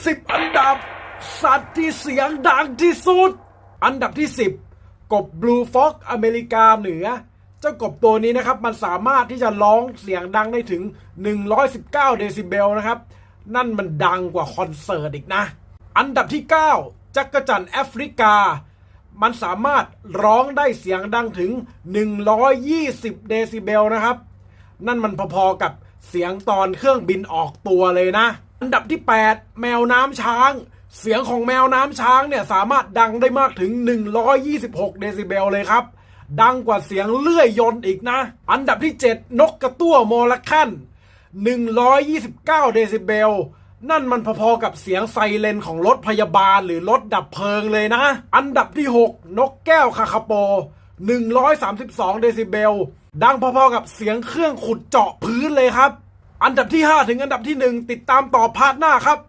10 อันดับ สัตว์ที่เสียงดังที่สุด อันดับที่ 10 กบบลูฟ็อกอเมริกาเหนือ เจ้ากบตัวนี้นะครับ มันสามารถที่จะร้องเสียงดังได้ถึง 119 เดซิเบลนะครับ นั่นมันดังกว่าคอนเสิร์ตอีกนะ อันดับที่ 9 จักรจันแอฟริกา มันสามารถร้องได้เสียงดังถึง 120 เดซิเบลนะครับ นั่นมันพอๆกับเสียงตอนเครื่องบินออกตัวเลยนะ อันดับที่ 8 แมวน้ำช้าง เสียงของแมวน้ำช้างเนี่ยสามารถดังได้มากถึง 126 เดซิเบลเลยครับดังกว่าเสียงเลื่อยยนต์อีกนะ อันดับที่ 7 นกกระตั้วโมลคัน129 เดซิเบล นั่นมันพอๆกับเสียงไซเรนของรถพยาบาลหรือรถดับเพลิงเลยนะ อันดับที่ 6 นกแก้วคาคาโป 132 เดซิเบล ดังพอๆกับเสียงเครื่องขุดเจาะพื้นเลยครับ อันดับที่ 5 ถึงอันดับที่ 1 ติดตามต่อพาร์ทหน้าครับ